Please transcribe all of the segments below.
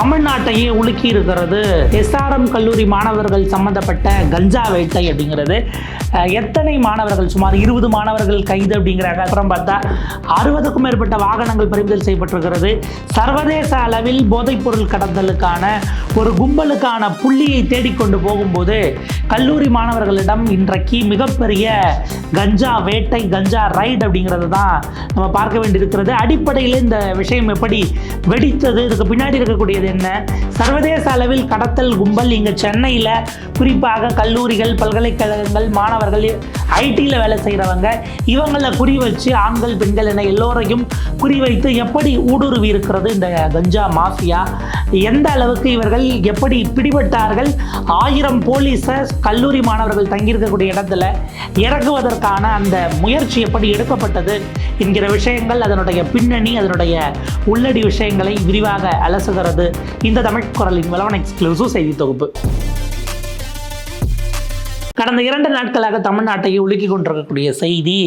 தமிழ்நாட்டையே உலுக்கி இருக்கிறது எஸ்ஆர்எம் கல்லூரி மாணவர்கள் சம்பந்தப்பட்ட கஞ்சா வேட்டை அப்படிங்கிறது எத்தனை மாணவர்கள் சுமார் இருபது மாணவர்கள் கைது அப்படிங்கிறாங்க அப்புறம் பார்த்தா அறுபதுக்கும் மேற்பட்ட வாகனங்கள் பறிமுதல் செய்யப்பட்டிருக்கிறது. சர்வதேச அளவில் போதைப்பொருள் கடத்தலுக்கான ஒரு கும்பலுக்கான புள்ளியை தேடிக்கொண்டு போகும்போது கல்லூரி மாணவர்களிடம் இன்றைக்கு மிகப்பெரிய கஞ்சா வேட்டை கஞ்சா ரைட் அப்படிங்கிறது தான் நம்ம பார்க்க வேண்டியிருக்கிறது. அடிப்படையில் இந்த விஷயம் எப்படி வெடித்தது இதுக்கு பின்னாடி இருக்கக்கூடியது என்ன? சர்வதேச அளவில் கடத்தல் கும்பல் இங்கே சென்னையில் குறிப்பாக கல்லூரிகள் பல்கலைக்கழகங்கள் மாணவர்கள் ஐடியில் வேலை செய்கிறவங்க இவங்களை குறி வச்சு ஆண்கள் பெண்கள் என எல்லோரையும் குறிவைத்து எப்படி ஊடுருவி இருக்கிறது இந்த கஞ்சா மாஃபியா? எந்த அளவுக்கு இவர்கள் எப்படி பிடிபட்டார்கள்? ஆயிரம் போலீஸை கல்லூரி மாணவர்கள் தங்கியிருக்கக்கூடிய இடத்துல இறக்குவதற்கான அந்த முயற்சி எப்படி எடுக்கப்பட்டது என்கிற விஷயங்கள் அதனுடைய பின்னணி அதனுடைய உள்ளடி விஷயங்களை விரிவாக அலசுகிறது இந்த தமிழ் குரலின் வளவன் எக்ஸ்க்ளூசிவ் செய்தி தொகுப்பு. கடந்த இரண்டு நாட்களாக தமிழ்நாட்டை உலுக்கி கொண்டிருக்கக்கூடிய செய்தி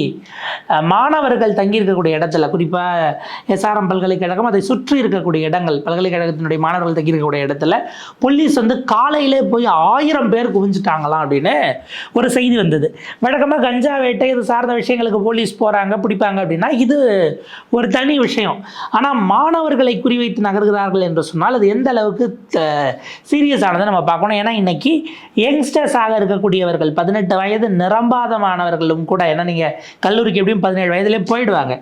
மாணவர்கள் தங்கியிருக்கக்கூடிய இடத்துல குறிப்பாக எஸ்ஆர்எம் பல்கலைக்கழகம் அதை சுற்றி இருக்கக்கூடிய இடங்கள் பல்கலைக்கழகத்தினுடைய மாணவர்கள் தங்கியிருக்கக்கூடிய இடத்துல போலீஸ் வந்து காலையிலே போய் ஆயிரம் பேர் குவிஞ்சிட்டாங்களாம் அப்படின்னு ஒரு செய்தி வந்தது. வழக்கமாக கஞ்சா வேட்டை இது சார்ந்த விஷயங்களுக்கு போலீஸ் போகிறாங்க பிடிப்பாங்க அப்படின்னா இது ஒரு தனி விஷயம். ஆனால் மாணவர்களை குறிவைத்து நகர்கிறார்கள் என்று சொன்னால் அது எந்த அளவுக்கு சீரியஸ் ஆனதை நம்ம பார்க்கணும். ஏன்னா இன்னைக்கு யங்ஸ்டர்ஸாக இருக்கக்கூடியவர்கள் பதினெட்டு வயது நிரம்பாத மாணவர்களும் கூட ஏன்னா நீங்கள் கல்லூரிக்கு எப்படியும் பதினேழு வயதிலே போயிடுவாங்க.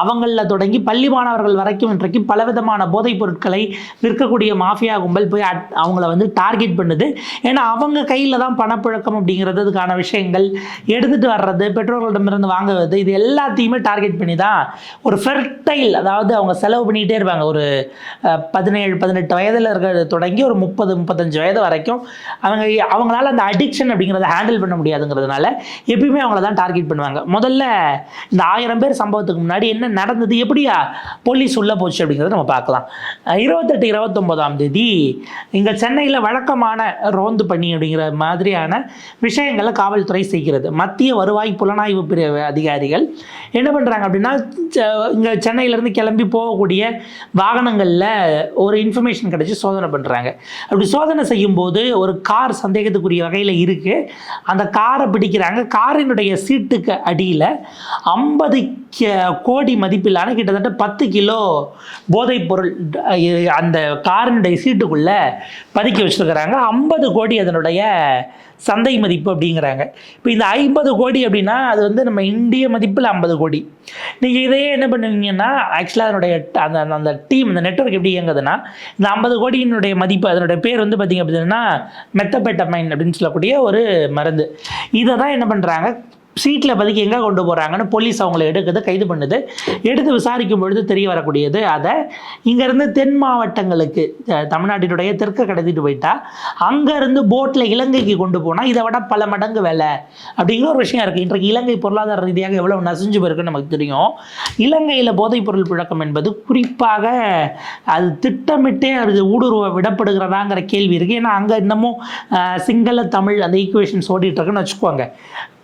அவங்களில் தொடங்கி பள்ளி மாணவர்கள் வரைக்கும் இன்றைக்கு பலவிதமான போதைப் பொருட்களை விற்கக்கூடிய மாஃபியா கும்பல் போய் அவங்கள வந்து டார்கெட் பண்ணுது. ஏன்னா அவங்க கையில் தான் பணப்புழக்கம் அப்படிங்கிறது அதுக்கான விஷயங்கள் எடுத்துகிட்டு வர்றது பெற்றோர்களிடமிருந்து வாங்குவது இது எல்லாத்தையுமே டார்கெட் பண்ணி தான் ஒரு ஃபெர்டைல் அதாவது அவங்க செலவு பண்ணிகிட்டே இருப்பாங்க. ஒரு பதினேழு பதினெட்டு வயதில் இருக்கிறது தொடங்கி ஒரு முப்பது முப்பத்தஞ்சு வயது வரைக்கும் அவங்க அவங்களால அந்த அடிக்ஷன் அப்படிங்கிறத ஹேண்டில் பண்ண முடியாதுங்கிறதுனால எப்பயுமே அவங்கள தான் டார்கெட் பண்ணுவாங்க. முதல்ல இந்த ஆயிரம் பேர் சம்பவத்துக்கு முன்னாடி என்ன நடந்தது எப்படியா போலீஸ் உள்ளே போச்சு அப்படிங்கிறத நம்ம பார்க்கலாம். இருபத்தெட்டு இருபத்தொம்போதாம் தேதி இங்கே சென்னையில் வழக்கமான ரோந்து பணி அப்படிங்கிற மாதிரியான விஷயங்களை காவல்துறை செய்கிறது. மத்திய வருவாய் புலனாய்வு பிரிவு அதிகாரிகள் என்ன பண்ணுறாங்க அப்படின்னா இங்கே சென்னையிலேருந்து கிளம்பி போகக்கூடிய வாகனங்களில் ஒரு இன்ஃபர்மேஷன் கிடச்சி சோதனை பண்ணுறாங்க அப்படி சோதனை செய்யும்போது ஒரு கார் சந்தேகத்துக்குரிய வகையில் இருக்குது அந்த காரை பிடிக்கிறாங்க. காரினுடைய சீட்டுக்கு அடியில் ஐம்பது கோடி மதிப்பிலான கிட்டத்தட்ட பத்து கிலோ போதைப் பொருள் அந்த காரினுடைய சீட்டுக்குள்ளே பதுக்கி வச்சுருக்கிறாங்க. ஐம்பது கோடி அதனுடைய சந்தை மதிப்பு அப்படிங்கிறாங்க. இப்போ இந்த ஐம்பது கோடி அப்படின்னா அது வந்து நம்ம இந்திய மதிப்பில் ஐம்பது கோடி. நீங்கள் இதையே என்ன பண்ணுவீங்கன்னா ஆக்சுவலாக அதனுடைய அந்த அந்த- அந்த டீம் இந்த நெட்வொர்க் எப்படி இயங்குதுன்னா இந்த ஐம்பது கோடியினுடைய மதிப்பு அதனுடைய பேர் வந்து பார்த்திங்க அப்படின்னா மெத்தபெட்டமைன் அப்படின்னு சொல்லக்கூடிய ஒரு மருந்து. இதை தான் என்ன பண்ணுறாங்க சீட்டில் பதுக்கி எங்கே கொண்டு போகிறாங்கன்னு போலீஸ் அவங்கள எடுக்குது கைது பண்ணுது. எடுத்து விசாரிக்கும் பொழுது தெரிய வரக்கூடியது அதை இங்கேருந்து தென் மாவட்டங்களுக்கு தமிழ்நாட்டினுடைய தெற்கு கடத்திட்டு போயிட்டா அங்கேருந்து போட்டில் இலங்கைக்கு கொண்டு போனால் இதை விட பல மடங்கு விலை. அப்படிங்கிற ஒரு விஷயம் இருக்குது இன்றைக்கு இலங்கை பொருளாதார ரீதியாக எவ்வளோ நசிஞ்சு போயிருக்குன்னு நமக்கு தெரியும். இலங்கையில் போதைப்பொருள் புழக்கம் என்பது குறிப்பாக அது திட்டமிட்டே அது ஊடுருவ விடப்படுகிறதாங்கிற கேள்வி இருக்குது ஏன்னா அங்கே இன்னமும் சிங்கள தமிழ் அந்த ஈக்குவேஷன்ஸ் ஓடிட்டு இருக்குன்னு வச்சுக்கோங்க.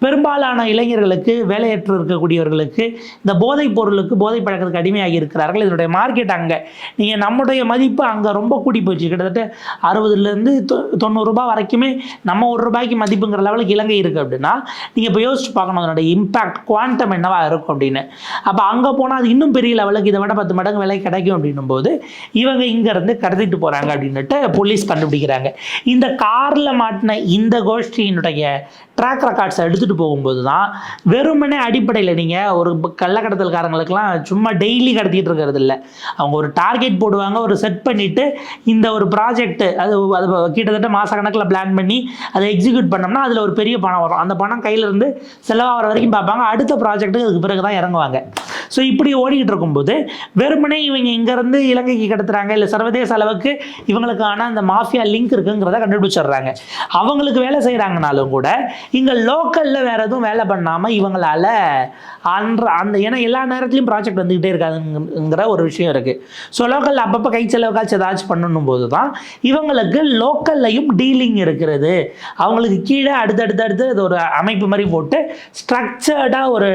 பெரும்பாலான இளைஞர்களுக்கு வேலையற்று இருக்கக்கூடியவர்களுக்கு இந்த போதைப் பொருளுக்கு போதை பழக்கத்துக்கு அடிமையாகி இருக்கிறார்கள். இதனுடைய மார்க்கெட் அங்கே. நீங்கள் நம்முடைய மதிப்பு அங்கே ரொம்ப கூடி போச்சு. கிட்டத்தட்ட அறுபதுலேருந்து தொ தொண்ணூறுரூபா வரைக்குமே நம்ம ஒரு ரூபாய்க்கு மதிப்புங்கிற லெவலுக்கு இலங்கை இருக்குது அப்படின்னா நீங்கள் இப்போ யோசிச்சு பார்க்கணும். அதனுடைய இம்பாக்ட் குவாண்டம் என்னவா இருக்கும் அப்படின்னு. அப்போ அங்கே போனால் அது இன்னும் பெரிய லெவலுக்கு இதை விட பத்து மடங்கு விலை கிடைக்கும் அப்படின்னும் போது இவங்க இங்கேருந்து கடத்திட்டு போகிறாங்க அப்படின்னுட்டு போலீஸ் கண்டுபிடிக்கிறாங்க. இந்த காரில் மாட்டின இந்த கோஷ்டியினுடைய ட்ராக் ரெக்கார்ட்ஸை எடுத்துகிட்டு போகும்போது தான் வெறுமனே அடிப்படையில் நீங்கள் ஒரு கள்ளக்கடத்தல்காரங்களுக்கெல்லாம் சும்மா டெய்லி கடத்திட்டு இருக்கிறது இல்லை. அவங்க ஒரு டார்கெட் போடுவாங்க ஒரு செட் பண்ணிவிட்டு இந்த ஒரு ப்ராஜெக்ட்டு அது அது கிட்டத்தட்ட மாதக்கணக்கில் பிளான் பண்ணி அதை எக்ஸிக்யூட் பண்ணோம்னா அதில் ஒரு பெரிய பணம் வரும். அந்த பணம் கையிலேருந்து செலவாகிற வரைக்கும் பார்ப்பாங்க. அடுத்த ப்ராஜெக்ட்டுக்கு அதுக்கு பிறகு தான் இறங்குவாங்க. ஸோ இப்படி ஓடிக்கிட்டு இருக்கும்போது வெறுமனே இவங்க இங்கேருந்து இலங்கைக்கு கடத்துறாங்க இல்லை சர்வதேச அளவுக்கு இவங்களுக்கான அந்த மாஃபியா லிங்க் இருக்குங்கிறத கண்டுபிடிச்சிடுறாங்க. அவங்களுக்கு வேலை செய்கிறாங்கனாலும் கூட இங்கே லோக்கலில் வேறு எதுவும் வேலை பண்ணாமல் இவங்களால அன்ற அந்த ஏன்னா எல்லா நேரத்துலையும் ப்ராஜெக்ட் வந்துக்கிட்டே இருக்காதுங்கிற ஒரு விஷயம் இருக்குது ஸோ லோக்கலில் அப்பப்போ கை செலவுக்காச்சும் ஏதாச்சும் பண்ணணும் போது தான் இவங்களுக்கு லோக்கல்லையும் டீலிங் இருக்கிறது. அவங்களுக்கு கீழே அடுத்தடுத்து அடுத்து அது ஒரு அமைப்பு மாதிரி போட்டு ஸ்ட்ரக்சர்டாக ஒரு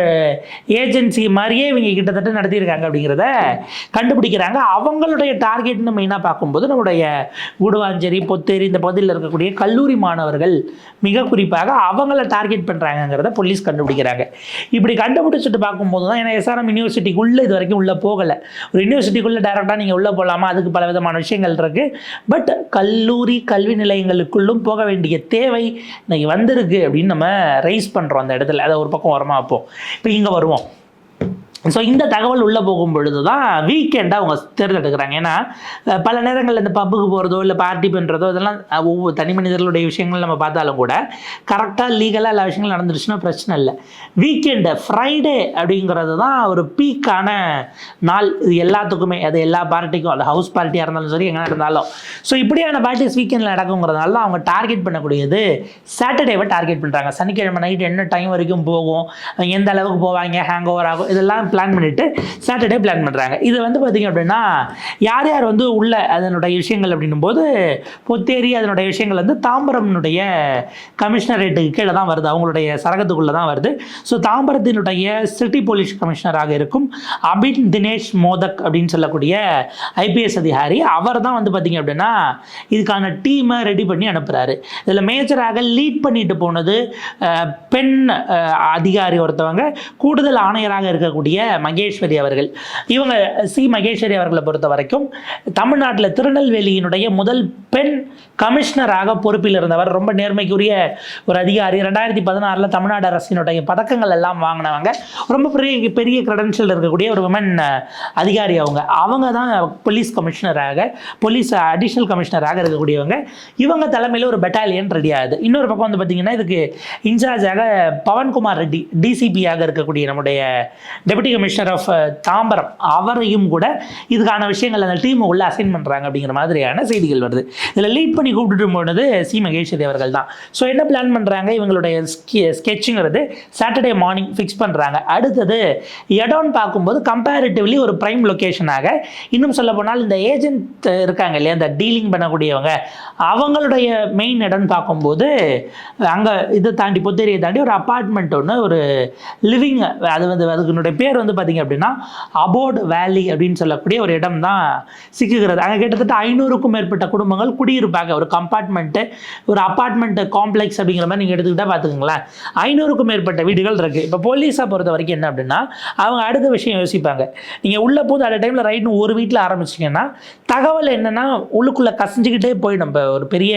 ஏஜென்சி மாதிரியே இவங்க கிட்டத்தட்ட நடத்தியிருக்காங்க அப்படிங்கிறத கண்டுபிடிக்கிறாங்க. அவங்களுடைய டார்கெட்னு மெயினாக பார்க்கும்போது நம்முடைய குடுவாஞ்சேரி பொத்தேரி இந்த பகுதியில் இருக்கக்கூடிய கல்லூரி மாணவர்கள் மிக குறிப்பாக அவங்கள டார்கெட் பண்ணுறாங்கங்கிறத போலீஸ் கண்டுபிடிக்கிறாங்க. இப்படி கண்டுபிடிச்சிட்டு பார்க்கும்போது தான் ஏன்னா எஸ்ஆர்எம் யூனிவர்சிட்டிக்குள்ளே இது வரைக்கும் உள்ளே போகலை. ஒரு யூனிவர்சிட்டிக்குள்ளே டேரெக்டாக நீங்கள் உள்ளே போகலாமா அதுக்கு பல விதமான விஷயங்கள் இருக்குது பட் கல்லூரி கல்வி நிலையங்களுக்குள்ளும் போக வேண்டிய தேவை இன்றைக்கி வந்திருக்கு அப்படின்னு நம்ம ரைஸ் பண்ணுறோம் அந்த இடத்துல. அதை ஒரு பக்கம் வரமா வைப்போம். இப்போ இங்கே வருவோம். ஸோ இந்த தகவல் உள்ளே போகும் பொழுது தான் வீக்கெண்டாக அவங்க தேர்ந்தெடுக்கிறாங்க. ஏன்னா பல நேரங்களில் இந்த பப்புக்கு போகிறதோ இல்லை பார்ட்டி பண்ணுறதோ இதெல்லாம் ஒவ்வொரு தனி மனிதர்களுடைய விஷயங்கள் நம்ம பார்த்தாலும் கூட கரெக்டாக லீகலாக எல்லா விஷயங்களும் நடந்துருச்சுன்னா பிரச்சனை இல்லை. வீக்கெண்டு ஃப்ரைடே அப்படிங்கிறது தான் ஒரு பீக்கான நாள். இது எல்லாத்துக்குமே அது எல்லா பார்ட்டிக்கும் அது ஹவுஸ் பார்ட்டியாக இருந்தாலும் சரி எங்கே இருந்தாலும். ஸோ இப்படியான பார்ட்டிஸ் வீக்கெண்டில் நடக்குங்கிறதுனால தான் அவங்க டார்கெட் பண்ணக்கூடியது சாட்டர்டேவை டார்கெட் பண்ணுறாங்க சனிக்கிழமை நைட் என்ன டைம் வரைக்கும் போகும் அவங்க எந்த அளவுக்கு போவாங்க ஹேங் ஓவர் ஆகும் இதெல்லாம் பிளான் பண்ணிவிட்டு சாட்டர்டே பிளான் பண்ணுறாங்க இது வந்து பார்த்திங்க அப்படின்னா யார் யார் வந்து உள்ள அதனுடைய விஷயங்கள் அப்படின்னும் போது பொத்தேரி அதனுடைய விஷயங்கள் வந்து தாம்பரம்னுடைய கமிஷனரேட்டுக்கு கீழே தான் வருது. அவங்களுடைய சரகத்துக்குள்ளே தான் வருது. ஸோ தாம்பரத்தினுடைய சிட்டி போலீஸ் கமிஷனராக இருக்கும் அபின் தினேஷ் மோதக் அப்படின்னு சொல்லக்கூடிய ஐபிஎஸ் அதிகாரி. அவர் தான் வந்து பார்த்திங்க அப்படின்னா இதுக்கான டீமை ரெடி பண்ணி அனுப்புகிறாரு இதில் மேஜராக லீட் பண்ணிட்டு போனது பெண் அதிகாரி ஒருத்தவங்க. கூடுதல் ஆணையராக இருக்கக்கூடிய மகேஸ்வரி அவர்கள். இவங்க சி. மகேஸ்வரி அவர்களை பொறுத்த வரைக்கும் தமிழ்நாட்டில் திருநெல்வேலியினுடைய முதல் பெண் கமிஷனராக பொறுப்பில் இருந்தவர். ரொம்ப நேர்மைக்குரிய ஒரு அதிகாரி. ரெண்டாயிரத்தி பதினாறில் தமிழ்நாடு அரசினுடைய பதக்கங்கள் எல்லாம் வாங்கினவங்க. ரொம்ப பெரிய பெரிய கிரெடென்ஷியல் இருக்கக்கூடிய ஒரு விமன் அதிகாரி அவங்க. அவங்க தான் போலீஸ் கமிஷனராக போலீஸ் அடிஷ்னல் கமிஷனராக இருக்கக்கூடியவங்க. இவங்க தலைமையில் ஒரு பெட்டாலியன் ரெடி ஆகுது. இன்னொரு பக்கம் வந்து பார்த்தீங்கன்னா இதுக்கு இன்சார்ஜாக பவன்குமார் ரெட்டி டிசிபியாக இருக்கக்கூடிய நம்முடைய டெபுட்டி கமிஷனர் ஆஃப் தாம்பரம் அவரையும் கூட இதுக்கான விஷயங்கள் அந்த டீம் உள்ள அசைன் பண்ணுறாங்க அப்படிங்கிற மாதிரியான செய்திகள் வருது. இதில் லீட் பண்ணி கூப்பிட்டுட்டு போனது சி மகேஸ்வரி அவர்கள் தான். ஸோ என்ன பிளான் பண்ணுறாங்க இவங்களுடைய ஸ்கெட்சுங்கிறது சாட்டர்டே மார்னிங் ஃபிக்ஸ் பண்ணுறாங்க அடுத்தது இடம்னு பார்க்கும்போது கம்பேரிட்டிவ்லி ஒரு ப்ரைம் லொக்கேஷனாக இன்னும் சொல்ல போனால் இந்த ஏஜென்ட் இருக்காங்க இல்லையா? இந்த டீலிங் பண்ணக்கூடியவங்க. அவங்களுடைய மெயின் இடம்னு பார்க்கும்போது அங்கே இதை தாண்டி புத்தேரியை தாண்டி ஒரு அப்பார்ட்மெண்ட் ஒன்று ஒரு லிவிங் அது வந்து அதுக்கு அதனுடைய பேர் வந்து பார்த்திங்க அப்படின்னா அபோர்ட் வேலி அப்படின்னு சொல்லக்கூடிய ஒரு இடம் தான் சிக்குகிறது. அங்கே கிட்டத்தட்ட ஐநூறுக்கும் மேற்பட்ட குடும்பங்கள் குடியிருப்பாங்க. ஒரு கம்பார்ட்மெண்ட்டு ஒரு அப்பார்ட்மெண்ட் காம்ப்ளெக்ஸ் அப்படிங்கிற மாதிரி நீங்கள் எடுத்துக்கிட்டால் பார்த்துக்கோங்களேன் ஐநூறுக்கும் மேற்பட்ட வீடுகள் இருக்குது இப்போ போலீஸை பொறுத்த வரைக்கும் என்ன அப்படின்னா அவங்க அடுத்த விஷயம் யோசிப்பாங்க. நீங்கள் உள்ளே போது அந்த டைமில் ரைட்னு ஒரு வீட்டில் ஆரம்பிச்சிங்கன்னா தகவல் என்னென்னா உள்ளுக்குள்ளே கசிஞ்சுக்கிட்டே போயிடும். இப்போ ஒரு பெரிய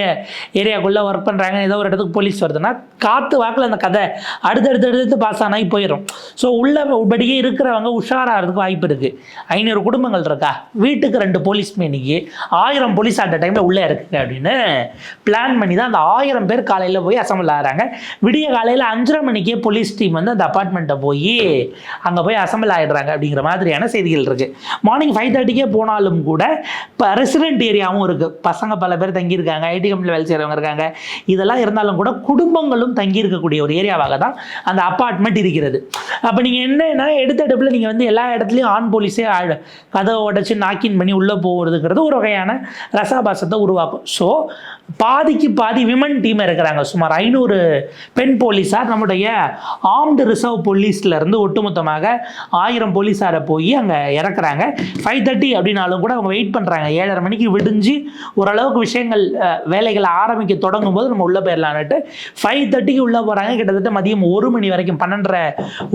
ஏரியாக்குள்ளே ஒர்க் பண்ணுறாங்க ஏதோ ஒரு இடத்துக்கு போலீஸ் வருதுன்னா காற்று வாக்கில் அந்த கதை அடுத்தடுத்து அடுத்து பாஸ் ஆனாகி போயிடும் ஸோ உள்ள படியே இருக்கிறவங்க உஷாராகிறதுக்கு வாய்ப்பு இருக்குது ஐநூறு குடும்பங்கள் இருக்கா? வீட்டுக்கு ரெண்டு போலீஸ் மேனிக்கு ஆயிரம் போலீஸ் அந்த டைமில் உள்ளே இருக்குங்க அப்படின்னு பிளான் பண்ணி தான் அந்த ஆயிரம் பேர் காலையில் போய் அசம்பிள் ஆகிறாங்க. விடிய காலையில் அஞ்சரை மணிக்கே போலீஸ் டீம் வந்து அந்த அப்பார்ட்மெண்ட்டை போய் அங்கே போய் அசம்பிள் ஆகிடுறாங்க அப்படிங்கிற மாதிரியான செய்திகள் இருக்குது மார்னிங் ஃபைவ் தேர்ட்டிக்கே போனாலும் கூட இப்போ ரெசிடென்ட் ஏரியாவும் இருக்குது பசங்க பல பேர் தங்கியிருக்காங்க. ஐடி கம்பெனியில் வேலை செய்கிறவங்க இருக்காங்க. இதெல்லாம் இருந்தாலும் கூட குடும்பங்களும் தங்கியிருக்கக்கூடிய ஒரு ஏரியாவாக தான் அந்த அப்பார்ட்மெண்ட் இருக்கிறது. அப்போ நீங்கள் என்ன என்னன்னா எடுத்த எடுப்பில் நீங்கள் வந்து எல்லா இடத்துலையும் ஆண் போலீஸே ஆ- கதவை உடச்சி நாக்கின் பண்ணி உள்ளே போகிறதுங்கிறது ஒரு வகையான ரசாபாசத்தை உருவாக்கும். ஸோ பாதிக்கு பாதி விமன் டீம் இருக்கிறாங்க. சுமார் ஐநூறு பெண் போலீஸார் நம்முடைய ஆர்ம்டு ரிசர்வ் போலீஸ்லேருந்து ஒட்டுமொத்தமாக ஆயிரம் போலீஸாரை போய் அங்கே இறக்குறாங்க. ஃபைவ் தேர்ட்டி அப்படின்னாலும் கூட அவங்க வெயிட் பண்ணுறாங்க ஏழரை மணிக்கு விடிஞ்சு ஓரளவுக்கு விஷயங்கள் வேலைகளை ஆரம்பிக்க தொடங்கும் போது நம்ம உள்ளே போயிடலான்ட்டு ஃபைவ் தேர்ட்டிக்கு உள்ளே போகிறாங்க கிட்டத்தட்ட மதியம் ஒரு மணி வரைக்கும் பன்னெண்டரை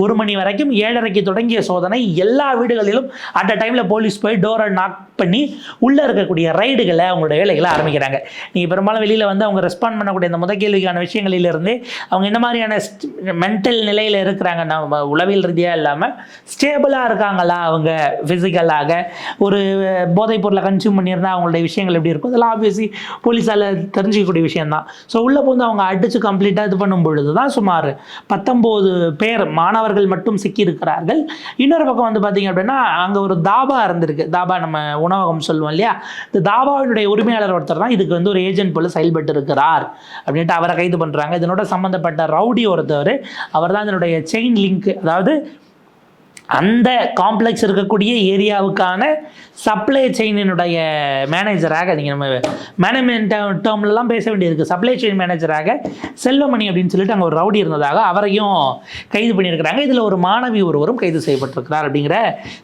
ஒரு மணி வரைக்கும் ஏழரைக்கு தொடங்கிய சோதனை. எல்லா வீடுகளிலும் அட் அ டைமில் போலீஸ் போய் டோரை நாக் பண்ணி உள்ளே இருக்கக்கூடிய ரைடுகளை அவங்களுடைய வேலைகளை ஆரம்பிக்கிறாங்க. நீங்கள் பெரும்பாலும் வெளியில் வந்து அவங்க ரெஸ்பாண்ட் பண்ணக்கூடிய இந்த முத கேள்விக்கான விஷயங்களிலிருந்து அவங்க என்ன மாதிரியான மென்டல் நிலையில் இருக்கிறாங்க நம்ம உளவியல் ரீதியாக இல்லாமல் ஸ்டேபிளாக இருக்காங்களா அவங்க ஃபிசிக்கலாக ஒரு போதைப் பொருளை கன்சியூம் பண்ணியிருந்தா அவங்களுடைய விஷயங்கள் எப்படி இருக்கும்? அதெல்லாம் ஆப்வியஸ்லி போலீஸால் தெரிஞ்சிக்கக்கூடிய விஷயம்தான். ஸோ உள்ளே போந்து அவங்க அடித்து கம்ப்ளீட்டாக இது பண்ணும் பொழுது தான் சுமார் பத்தொம்போது பேர் மாணவர்கள் மட்டும் சிக்கியிருக்கிறார்கள். இன்னொரு பக்கம் வந்து பார்த்தீங்க அப்படின்னா அங்கே ஒரு தாபா இருந்திருக்கு. தாபா நம்ம உணவகம் சொல்லுவோம் இல்லையா? இந்த தாபாவினுடைய உரிமையாளர் ஒருத்தர் தான் இதுக்கு வந்து ஒரு ஏஜென்ட் போல செயல்பட்டு இருக்கிறார் அப்படின்ட்டு அவரை கைது பண்ணுறாங்க இதனோட சம்மந்தப்பட்ட ரவுடி ஒருத்தவர் அவர் தான் இதனுடைய செயின் லிங்க் அதாவது அந்த காம்ப்ளெக்ஸ் இருக்கக்கூடிய ஏரியாவுக்கான சப்ளை செயினினுடைய மேனேஜராக நீங்கள் நம்ம மேனேஜ்மெண்ட் டேர்ம்லலாம் பேச வேண்டியிருக்கு. சப்ளை செயின் மேனேஜராக செல்வமணி அப்படின்னு சொல்லிட்டு அங்கே ஒரு ரவுடி இருந்ததாக அவரையும் கைது பண்ணியிருக்கிறாங்க. இதில் ஒரு மாணவி ஒருவரும் கைது செய்யப்பட்டிருக்கிறார் அப்படிங்கிற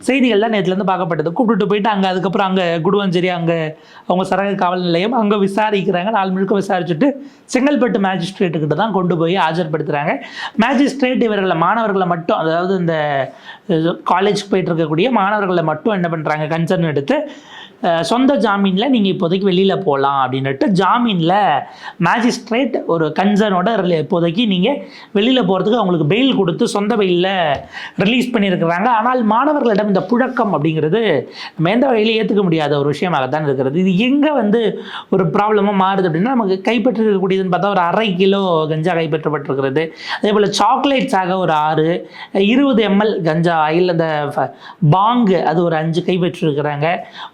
செய்திகள்லாம் நேற்றுலேருந்து பார்க்கப்பட்டது. கூப்பிட்டுட்டு போயிட்டு அங்கே அதுக்கப்புறம் அங்கே குடுவஞ்சேரி அங்கே அவங்க சரக காவல் நிலையம் அங்கே விசாரிக்கிறாங்க. நாலு முழுக்க விசாரிச்சுட்டு செங்கல்பட்டு மேஜிஸ்ட்ரேட்டுக்கிட்ட தான் கொண்டு போய் ஆஜர்படுத்துகிறாங்க மேஜிஸ்ட்ரேட் இவர்களை மாணவர்களை மட்டும் அதாவது இந்த காலேஜ் போயிட்டு இருக்கக்கூடிய மாணவர்களை மட்டும் என்ன பண்ணுறாங்க கன்சர்ன் எடுத்து சொந்த ஜாமீனில் நீங்கள் இப்போதைக்கு வெளியில் போகலாம் அப்படின்ட்டு ஜாமீனில் மேஜிஸ்ட்ரேட் ஒரு கன்சர்னோட இப்போதைக்கு நீங்கள் வெளியில் போகிறதுக்கு அவங்களுக்கு பெயில் கொடுத்து சொந்த பெயிலில் ரிலீஸ் பண்ணியிருக்கிறாங்க. ஆனால் மாணவர்களிடம் இந்த புழக்கம் அப்படிங்கிறது நம்ம எந்த வகையில் ஏற்றுக்க முடியாத ஒரு விஷயமாகத்தான் இருக்கிறது. இது எங்கே வந்து ஒரு ப்ராப்ளமாக மாறுது அப்படின்னா நமக்கு கைப்பற்றிருக்கக்கூடியதுன்னு பார்த்தா ஒரு அரை கிலோ கஞ்சா கைப்பற்றப்பட்டிருக்கிறது. அதே போல் சாக்லேட்ஸாக ஒரு ஆறு இருபது எம்எல் கஞ்சா ஆயில் அந்த பாங்கு அது ஒரு அஞ்சு கைப்பற்றிருக்கிறாங்க.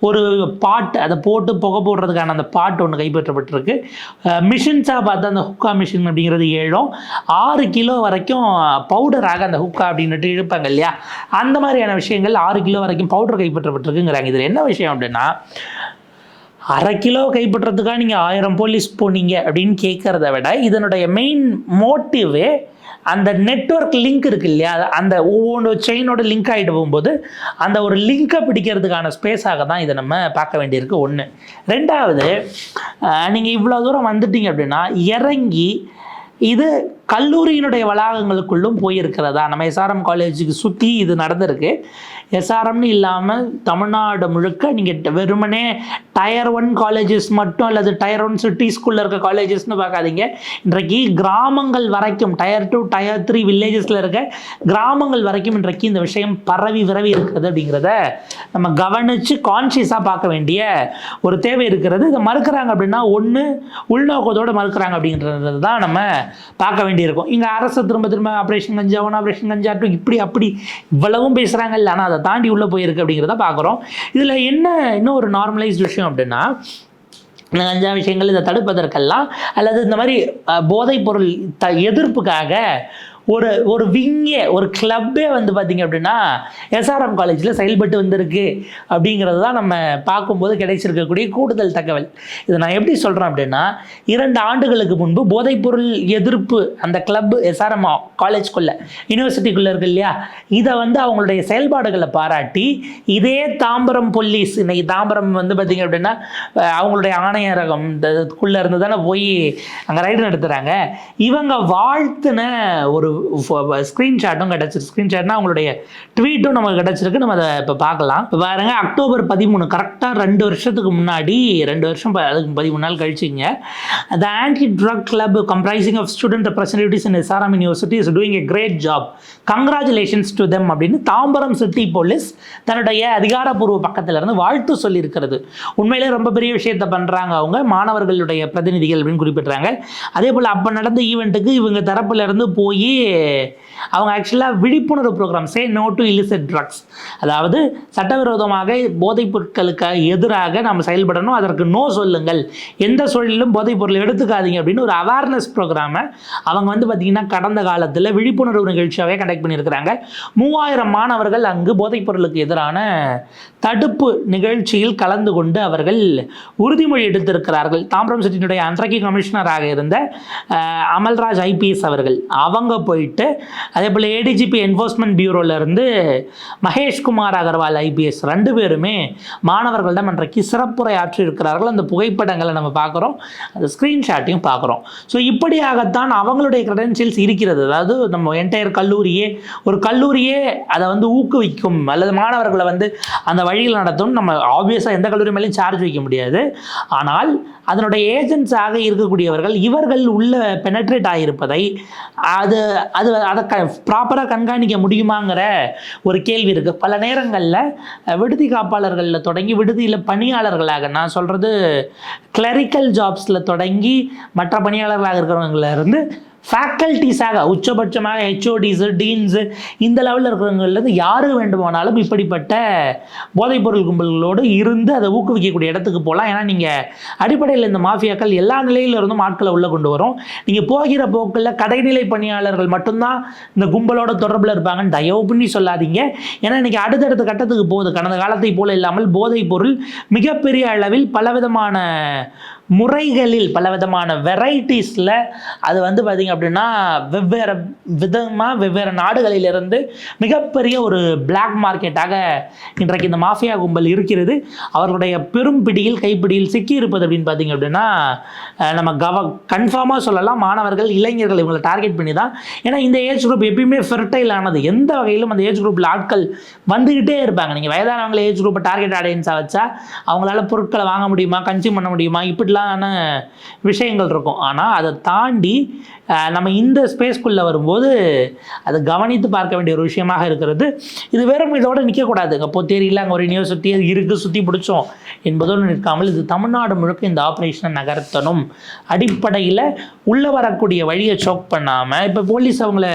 ஒரு பாட் அதை போட்டு புகை போடுறதுக்கான அந்த பாட் ஒன்று கைப்பற்றப்பட்டிருக்கு. மிஷின்ஸாக பார்த்தா அந்த ஹுக்கா மிஷின் அப்படிங்கிறது ஏழும் ஆறு கிலோ வரைக்கும் பவுடராக அந்த ஹுக்கா அப்படின்னுட்டு இழுப்பாங்க இல்லையா? அந்த மாதிரியான விஷயங்கள் ஆறு கிலோ வரைக்கும் பவுடர் கைப்பற்றப்பட்டிருக்குங்கிறாங்க. இதில் என்ன விஷயம் அப்படின்னா அரை கிலோ கைப்பற்றுறதுக்காக நீங்கள் ஆயிரம் போலீஸ் போனீங்க அப்படின்னு கேட்குறத விட இதனுடைய மெயின் மோட்டிவே அந்த நெட்வொர்க் லிங்க் இருக்கு இல்லையா அந்த ஒவ்வொன்று செயினோட லிங்க் ஆகிட்டு போகும்போது அந்த ஒரு லிங்கை பிடிக்கிறதுக்கான ஸ்பேஸாக தான் இதை நம்ம பார்க்க வேண்டியிருக்கு ஒன்று ரெண்டாவது நீங்கள் இவ்வளோ தூரம் வந்துட்டீங்க அப்படின்னா இறங்கி இது கல்லூரியினுடைய வளாகங்களுக்குள்ளும் போயிருக்கிறதா? நம்ம எஸ்ஆர்எம் காலேஜுக்கு சுற்றி இது நடந்திருக்கு. எஸ்ஆர்எம்னு இல்லாமல் தமிழ்நாடு முழுக்க நீங்கள் வெறுமனே டயர் ஒன் காலேஜஸ் மட்டும் அல்லது டயர் ஒன் சிட்டி ஸ்கூலில் இருக்க காலேஜஸ்னு பார்க்காதீங்க. இன்றைக்கு கிராமங்கள் வரைக்கும் டயர் டூ டயர் த்ரீ வில்லேஜஸில் இருக்க கிராமங்கள் வரைக்கும் இன்றைக்கு இந்த விஷயம் பரவி விரவி இருக்கிறது அப்படிங்கிறத நம்ம கவனித்து கான்ஷியஸாக பார்க்க வேண்டிய ஒரு தேவை இருக்கிறது. இதை மறுக்கிறாங்க அப்படின்னா ஒன்று உள்நோக்கத்தோடு மறுக்கிறாங்க அப்படிங்கிறது தான் நம்ம பார்க்க வேண்டியிருக்கும். இங்கே அரசு திரும்ப திரும்ப operation ganja one operation ganja two இப்படி அப்படி இவ்வளவும் பேசுகிறாங்க இல்லை ஆனால் அதை தாண்டி உள்ளே போயிருக்கு அப்படிங்கிறத பார்க்குறோம் இதில் என்ன இன்னும் ஒரு நார்மலைஸ்ட் விஷயம் அப்படின்னா இந்த கஞ்சா விஷயங்கள் இதை தடுப்பதற்கெல்லாம் அல்லது இந்த மாதிரி அஹ், போதைப் பொருள் த எதிர்ப்புக்காக ஒரு ஒரு விங்கே ஒரு கிளப்பே வந்து பார்த்திங்க அப்படின்னா எஸ்ஆர்எம் காலேஜில் செயல்பட்டு வந்திருக்கு. அப்படிங்கிறது தான் நம்ம பார்க்கும்போது கிடைச்சிருக்கக்கூடிய கூடுதல் தகவல். இதை நான் எப்படி சொல்கிறேன் அப்படின்னா இரண்டு ஆண்டுகளுக்கு முன்பு போதைப்பொருள் எதிர்ப்பு அந்த கிளப் எஸ்ஆர்எம் காலேஜ்குள்ளே யூனிவர்சிட்டிக்குள்ளே இருக்கு இல்லையா? இதை வந்து அவங்களுடைய செயல்பாடுகளை பாராட்டி இதே தாம்பரம் போலீஸ் இன்னைக்கு தாம்பரம் வந்து பார்த்திங்க அப்படின்னா அவங்களுடைய ஆணையரகம் இந்த இதுக்குள்ளே இருந்து தானே போய் அங்கே ரைடு நடத்துகிறாங்க இவங்க வாழ்த்துன ஒரு ஸ்க்ரீன்ஷாட்டும் uh, கிடச்சிருக்கு. ஸ்க்ரீன்ஷாட்னா அவங்களுடைய ட்வீட்டும் நமக்கு கிடச்சிருக்கு. நம்ம அதை இப்போ பார்க்கலாம். இப்போ பாருங்கள் அக்டோபர் பதிமூணு கரெக்டாக ரெண்டு வருஷத்துக்கு முன்னாடி ரெண்டு வருஷம் ப- அதுக்கு பதிமூணு நாள் கழிச்சிங்க. The anti drug club comprising of student representatives in SRM university is doing a great job congratulations to them அப்படின்னு தாம்பரம் சிட்டி போலீஸ் தன்னுடைய அதிகாரப்பூர்வ பக்கத்திலிருந்து வாழ்த்து சொல்லியிருக்கிறது. உண்மையிலே ரொம்ப பெரிய விஷயத்தை பண்ணுறாங்க அவங்க. மாணவர்களுடைய பிரதிநிதிகள் அப்படின்னு குறிப்பிட்றாங்க. அதே போல் அப்போ நடந்த ஈவெண்ட்டுக்கு இவங்க தரப்புலேருந்து போய் அவங்க ஆக்சுவலாக விழிப்புணர்வு program say no to illicit drugs அதாவது சட்டவிரோதமாக போதைப் பொருட்களுக்கு எதிராக நாம் செயல்படணும் அதற்கு நோ சொல்லுங்கள். எந்த சூழலிலும் போதைப் பொருளை எடுத்துக்காதீங்க அப்படின்னு ஒரு அவேர்னஸ் ப்ரோக்ராமை அவங்க வந்து பார்த்திங்கன்னா கடந்த காலத்தில் விழிப்புணர்வு நிகழ்ச்சியாகவே கண்டக்ட் பண்ணியிருக்கிறாங்க. மூவாயிரம் மாணவர்கள் அங்கு போதைப் பொருளுக்கு எதிரான தடுப்பு நிகழ்ச்சியில் கலந்து கொண்டு அவர்கள் உறுதிமொழி எடுத்திருக்கிறார்கள். தாம்பரம் சிட்டியினுடைய அன்றைக்கு கமிஷனராக இருந்த அமல்ராஜ் ஐபிஎஸ் அவர்கள். அவங்க போயிட்டு அதே போல் ஏடிஜிபி என்ஃபோர்ஸ்மெண்ட் பியூரோலேருந்து மகேஷ்குமார் அகர்வால் ஐபிஎஸ் ரெண்டு பேருமே மாணவர்களிடம் அன்றைக்கு சிறப்புரை ஆற்றியிருக்கிறார்கள். அந்த புகைப்படங்களை நம்ம பார்க்குறோம். அந்த ஸ்க்ரீன்ஷாட்டையும் பார்க்குறோம். ஸோ இப்படியாகத்தான் அவங்களுடைய கிரெடென்ஷியல்ஸ் இருக்கிறது. அதாவது நம்ம என்டையர் கல்லூரியே ஒரு கல்லூரியே அதை வந்து ஊக்குவிக்கும் அல்லது மாணவர்களை வந்து அந்த வழியில் நடத்தும். நம்ம ஆப்வியஸாக எந்த கல்லூரி மேலேயும் சார்ஜ் வைக்க முடியாது. ஆனால் அதனுடைய ஏஜென்ட்ஸாக இருக்கக்கூடியவர்கள் இவர்கள் உள்ள பெனட்ரேட் ஆகியிருப்பதை அது அது அதை க ப்ராப்பராக கண்காணிக்க முடியுமாங்கிற ஒரு கேள்வி இருக்குது பல நேரங்களில் விடுதி காப்பாளர்களில் தொடங்கி விடுதியில் பணியாளர்களாக நான் சொல்கிறது கிளரிக்கல் ஜாப்ஸில் தொடங்கி மற்ற பணியாளர்களாக இருக்கிறவங்கள இருந்து ஃபேக்கல்ட்டிஸாக உச்சபட்சமாக ஹெச்ஓடிஸு டீன்ஸு இந்த லெவலில் இருக்கிறவங்கலேருந்து யார் வேண்டுமானாலும் இப்படிப்பட்ட போதைப்பொருள் கும்பல்களோடு இருந்து அதை ஊக்குவிக்கக்கூடிய இடத்துக்கு போகலாம். ஏன்னா நீங்கள் அடிப்படையில் இந்த மாஃபியாக்கள் எல்லா நிலையிலிருந்தும் ஆட்களை உள்ளே கொண்டு வரும். நீங்கள் போகிற போக்கில் கடைநிலை பணியாளர்கள் மட்டும்தான் இந்த கும்பலோட தொடர்பில் இருப்பாங்கன்னு தயவு பண்ணி சொல்லாதீங்க. ஏன்னா இன்றைக்கி அடுத்தடுத்த கட்டத்துக்கு போகுது. கடந்த காலத்தை போல இல்லாமல் போதைப்பொருள் மிகப்பெரிய அளவில் பலவிதமான முறைகளில் பலவிதமான வெரைட்டிஸில் அது வந்து பார்த்திங்க அப்படின்னா வெவ்வேறு விதமாக வெவ்வேறு நாடுகளிலிருந்து மிகப்பெரிய ஒரு பிளாக் மார்க்கெட்டாக இன்றைக்கு இந்த மாஃபியா கும்பல் இருக்கிறது. அவர்களுடைய பெரும் பிடியில் கைப்பிடியில் சிக்கி இருப்பது அப்படின்னு பார்த்தீங்க அப்படின்னா நம்ம கவ கன்ஃபார்மாக சொல்லலாம். மாணவர்கள் இளைஞர்கள் இவங்களை டார்கெட் பண்ணி தான் ஏன்னா இந்த ஏஜ் குரூப் எப்பயுமே ஃபெர்டைல் ஆனது. எந்த வகையிலும் அந்த ஏஜ் குரூப்பில் ஆட்கள் வந்துக்கிட்டே இருப்பாங்க. நீங்கள் வயதானவங்களை ஏஜ் குரூப்பை டார்கெட் ஆடியன்ஸாக வச்சா அவங்களால பொருட்களை வாங்க முடியுமா கன்சியூம் பண்ண முடியுமா இப்படிலான விஷயங்கள் இருக்கும். ஆனால் அதை தாண்டி நம்ம இந்த ஸ்பேஸ்க்குள்ளே வரும்போது அதை கவனித்து பார்க்க வேண்டிய ஒரு விஷயமாக இருக்கிறது. இது வெறும் இதோட நிற்கக்கூடாது அங்கே பொத்தேரியில் அங்கே ஒரு யூனிவர்சிட்டி இருக்குது சுற்றி பிடிச்சோம் என்பதோடு நிற்காமல் இது தமிழ்நாடு முழுக்க இந்த ஆப்ரேஷனை நகர்த்தணும். அடிப்படையில் உள்ளே வரக்கூடிய வழியை சோக் பண்ணாமல் இப்போ போலீஸ் அவங்கள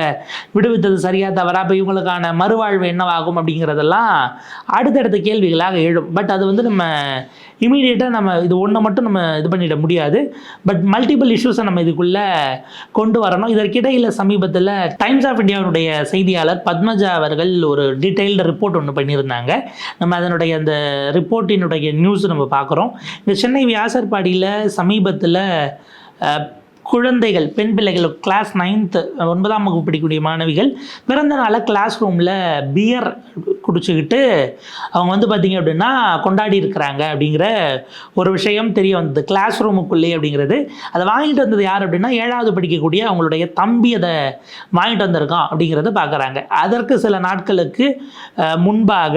விடுவித்தது சரியாக தவறா இப்போ இவங்களுக்கான மறுவாழ்வு என்னவாகும் அப்படிங்கிறதெல்லாம் அடுத்தடுத்த கேள்விகளாக எழும். பட் அது வந்து நம்ம இமீடியட்டாக நம்ம இது ஒன்றை மட்டும் நம்ம இது பண்ணிட முடியாது. பட் மல்டிபிள் இஷ்யூஸை நம்ம இதுக்குள்ளே கொண்டு கொண்டு வரணும். இதற்கிடையில் சமீபத்தில் டைம்ஸ் ஆஃப் இந்தியாவுடைய செய்தியாளர் பத்மஜா அவர்கள் ஒரு டீட்டெயில்டு ரிப்போர்ட் ஒன்று பண்ணியிருந்தாங்க. நம்ம அதனுடைய அந்த ரிப்போர்ட்டினுடைய நியூஸ் நம்ம பார்க்குறோம். இந்த சென்னை வியாசர்பாடியில் சமீபத்தில் குழந்தைகள் பெண் பிள்ளைகள் கிளாஸ் நைன்த்து ஒன்பதாம் வகுப்பு படிக்கக்கூடிய மாணவிகள் பிறந்த நாளை கிளாஸ் ரூமில் பியர் குடிச்சுக்கிட்டு அவங்க வந்து பார்த்திங்க அப்படின்னா கொண்டாடி இருக்கிறாங்க அப்படிங்கிற ஒரு விஷயம் தெரிய வந்தது. கிளாஸ் ரூமுக்குள்ளே அப்படிங்கிறது. அதை வாங்கிட்டு வந்தது யார் அப்படின்னா ஏழாவது படிக்கக்கூடிய அவங்களுடைய தம்பி அதை வாங்கிட்டு வந்திருக்கான் அப்படிங்கிறத பார்க்குறாங்க. அதற்கு சில நாட்களுக்கு முன்பாக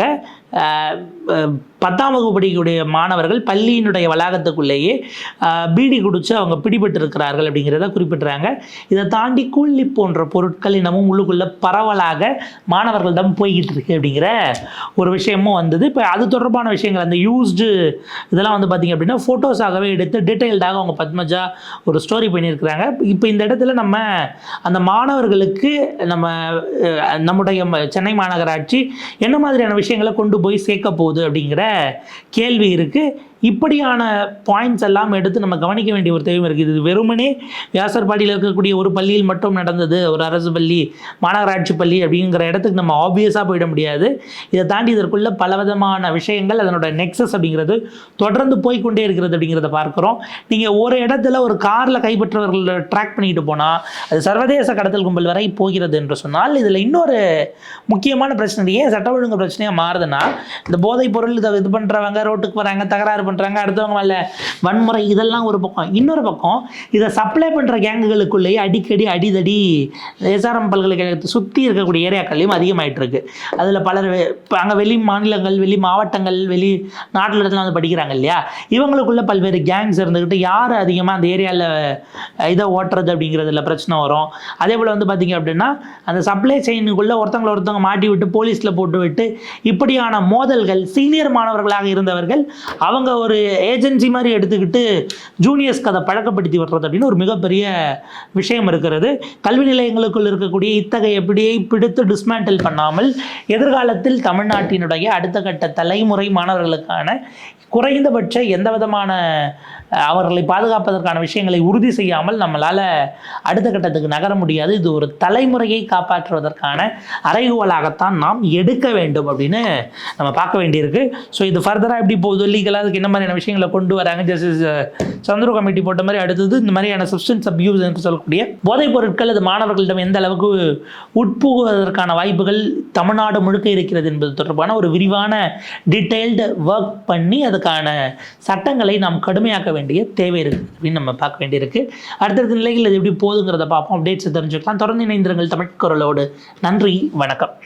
பத்தாம் வகுப்பு படிக்கக்கூடிய மாணவர்கள் பள்ளியினுடைய வளாகத்துக்குள்ளேயே பீடி குடித்து அவங்க பிடிபட்டு இருக்கிறார்கள் அப்படிங்கிறத குறிப்பிட்றாங்க. இதை தாண்டி கூல்லி போன்ற பொருட்கள் இன்னமும் உள்ளுக்குள்ளே பரவலாக மாணவர்களிடம் போய்கிட்டு இருக்கு அப்படிங்கிற ஒரு விஷயமும் வந்தது. இப்போ அது தொடர்பான விஷயங்கள் அந்த யூஸ்டு இதெல்லாம் வந்து பார்த்திங்க அப்படின்னா ஃபோட்டோஸாகவே எடுத்து டீட்டெயில்டாக அவங்க பத்மஜா ஒரு ஸ்டோரி பண்ணியிருக்கிறாங்க. இப்போ இந்த இடத்துல நம்ம அந்த மாணவர்களுக்கு நம்ம நம்முடைய ம- சென்னை மாநகராட்சி என்ன மாதிரியான விஷயங்களை கொண்டு போய் சேர்க்க போகுது அப்படிங்கிற கேள்வி இருக்குது இப்படியான பாயிண்ட்ஸ் எல்லாம் எடுத்து நம்ம கவனிக்க வேண்டிய ஒரு தேவையும் இருக்குது. இது வெறுமனே வியாசர்பாடியில் இருக்கக்கூடிய ஒரு பள்ளியில் மட்டும் நடந்தது. ஒரு அரசு பள்ளி மாநகராட்சி பள்ளி அப்படிங்கிற இடத்துக்கு நம்ம ஆப்வியஸாக போயிட முடியாது. இதை தாண்டி இதற்குள்ள பலவிதமான விஷயங்கள் அதனோட நெக்ஸஸ் அப்படிங்கிறது தொடர்ந்து போய்க்கொண்டே இருக்கிறது அப்படிங்கிறத பார்க்குறோம். நீங்கள் ஒரு இடத்துல ஒரு காரில் கைப்பற்றவர்களை ட்ராக் பண்ணிட்டு போனால் அது சர்வதேச கடத்தல் கும்பல் வரை போகிறது என்று சொன்னால் இதில் இன்னொரு முக்கியமான பிரச்சனை ஏன் சட்ட ஒழுங்கு பிரச்சனையாக மாறுதுன்னா இந்த போதைப் பொருள் இதை இது பண்ணுறவங்க ரோட்டுக்கு வராங்க தகராறு பண்ணுறாங்க அடுத்தவங்க மேல வன்முறை இதெல்லாம் ஒரு பக்கம். இன்னொரு பக்கம் இதை சப்ளை பண்ணுற கேங்குகளுக்குள்ளேயே அடிக்கடி அடிதடி எஸ்ஆர்எம் பல்கலைக்கழகத்தை சுற்றி இருக்கக்கூடிய ஏரியாக்கள்லையும் அதிகமாயிட்டு இருக்கு அதில் பலர் அங்கே வெளி மாநிலங்கள் வெளி மாவட்டங்கள் வெளி நாட்டில் இடத்துல வந்து படிக்கிறாங்க இல்லையா? இவங்களுக்குள்ள பல்வேறு கேங்ஸ் இருந்துக்கிட்டு யார் அதிகமாக அந்த ஏரியாவில் இதை ஓட்டுறது அப்படிங்கிறதுல பிரச்சனை வரும். அதே போல் வந்து பார்த்திங்க அப்படின்னா அந்த சப்ளை செயினுக்குள்ளே ஒருத்தவங்களை ஒருத்தவங்க மாட்டி விட்டு போலீஸில் போட்டு விட்டு இப்படியான மோதல்கள் சீனியர் மாணவர்களாக இருந்தவர்கள் அவங்க ஒரு ஏஜென்சி மாதிரி எடுத்துக்கிட்டு ஜூனியர்ஸ்க்கு அதை பழக்கப்படுத்தி வர்றது அப்படின்னு ஒரு மிகப்பெரிய விஷயம் இருக்கிறது. கல்வி நிலையங்களுக்குள் இருக்கக்கூடிய இத்தகைய பிடியை பிடித்து டிஸ்மேண்டில் பண்ணாமல் எதிர்காலத்தில் தமிழ்நாட்டினுடைய அடுத்த கட்ட தலைமுறை மாணவர்களுக்கான குறைந்தபட்ச எந்த விதமான அவர்களை பாதுகாப்பதற்கான விஷயங்களை உறுதி செய்யாமல் நம்மளால் அடுத்த கட்டத்துக்கு நகர முடியாது. இது ஒரு தலைமுறையை காப்பாற்றுவதற்கான அறைகோலாகத்தான் நாம் எடுக்க வேண்டும் அப்படின்னு நம்ம பார்க்க வேண்டியிருக்கு. ஸோ இது ஃபர்தராக எப்படி போகுது? லீகலாக அதுக்கு என்ன மாதிரியான விஷயங்களை கொண்டு வராங்க? ஜஸ்டிஸ் சந்துரு கமிட்டி போட்ட மாதிரி அடுத்தது இந்த மாதிரியான சப்ஸ்டன்ஸ் அப்யூஸ் என்று சொல்லக்கூடிய போதைப் பொருட்கள் அது மாணவர்களிடம் எந்த அளவுக்கு உட்புகுவதற்கான வாய்ப்புகள் தமிழ்நாடு முழுக்க இருக்கிறது என்பது தொடர்பான ஒரு விரிவான டீட்டெயில்டு ஒர்க் பண்ணி அதுக்கான சட்டங்களை நாம் கடுமையாக்க வேண்டிய தேவை இருக்குது அப்படின்னு நம்ம பார்க்க வேண்டியிருக்கு. அடுத்தடுத்த நிலையில் இது எப்படி போகுதுங்கிறத பார்ப்போம். அப்டேட்ஸ் தெரிஞ்சுக்கலாம். தொடர்ந்து இணைந்திருங்கள் தமிழ் குரலோடு. நன்றி. வணக்கம்.